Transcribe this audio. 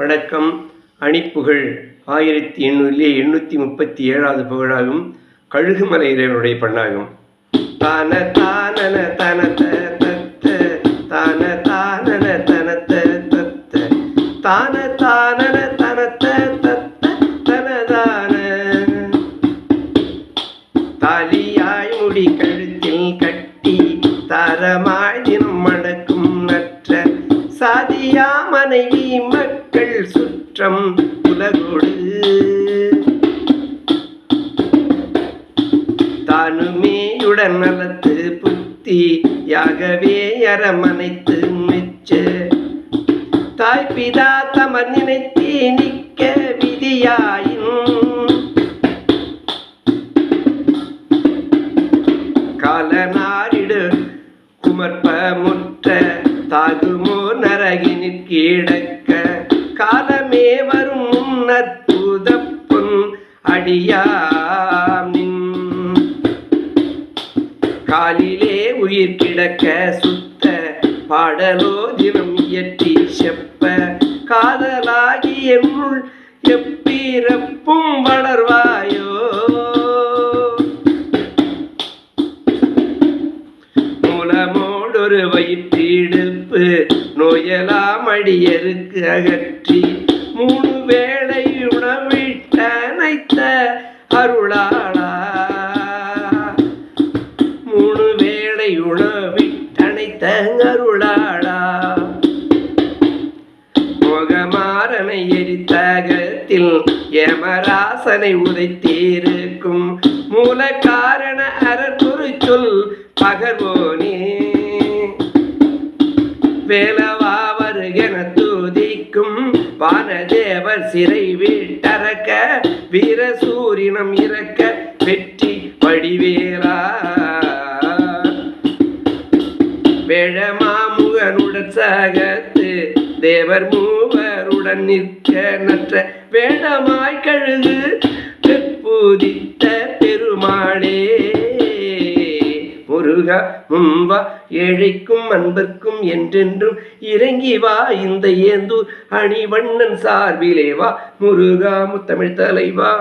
வணக்கம். அணிப்புகழ் ஆயிரத்தி எண்ணூறிலே எண்ணூற்றி முப்பத்தி ஏழாவது புகழாகும். கழுகுமலை இறைவனுடைய பண்ணாகும். தான தானன தனத்த தத்த தான தானன தனத்த தத்த தான தானன தனத்த தத்த தனதான தாலியாய் முடி கழுத்தில் கட்டி தரமாய் சாதியா மனைவி மக்கள் சுற்றம் உலகோடு தானுமேயுடன் நலத்து புத்தி யாகவே அரமனைத்து மிச்ச தாய்பிதா தமர் நினைத்தே நிற்க விதியாயின். காலனாரிடு குமர்ப்ப முற்ற தாகுமோர் கீழக்க காலமே வரும் முன்னற்புதப்புன் அடியாமின் காலிலே உயிர் கிடக்க சுத்த பாடலோ தினம் இயற்றி செப்ப காதலாகி என்னுள் எப்பிறப்பும் வளர்வார் ஒரு வயிற்றிடுப்பு நோயலாம் அடியருக்கு அகற்றி மூணு வேளை உணவிட்ட அனைத்த அருளாளா. மூணு வேளை உணவிட்டனைத்த அருளாளா. முகமாறனை எரித்தகத்தில் யமராசனை உதைத்தீருக்கும் மூல காரண அரற்குரு சொல் பகர்வோனே. வேலவா வருகென தூதிக்கும் வானதேவர் சிறை வீட்டறக்க வீரசூரினம் இறக்க வெற்றி வடிவேலா. வேழமாமுகனுடன் சகத்து தேவர் மூவருடன் நிற்க நற்ற வேடமாய் கழுது பெருமாளே. முருகா முன்பா ஏழைக்கும் அன்பர்க்கும் என்றென்றும் இறங்கி வா இந்த ஏந்தூர் அணிவண்ணன் சார்பிலே வா முருகா முத்தமிழ் தலைவா.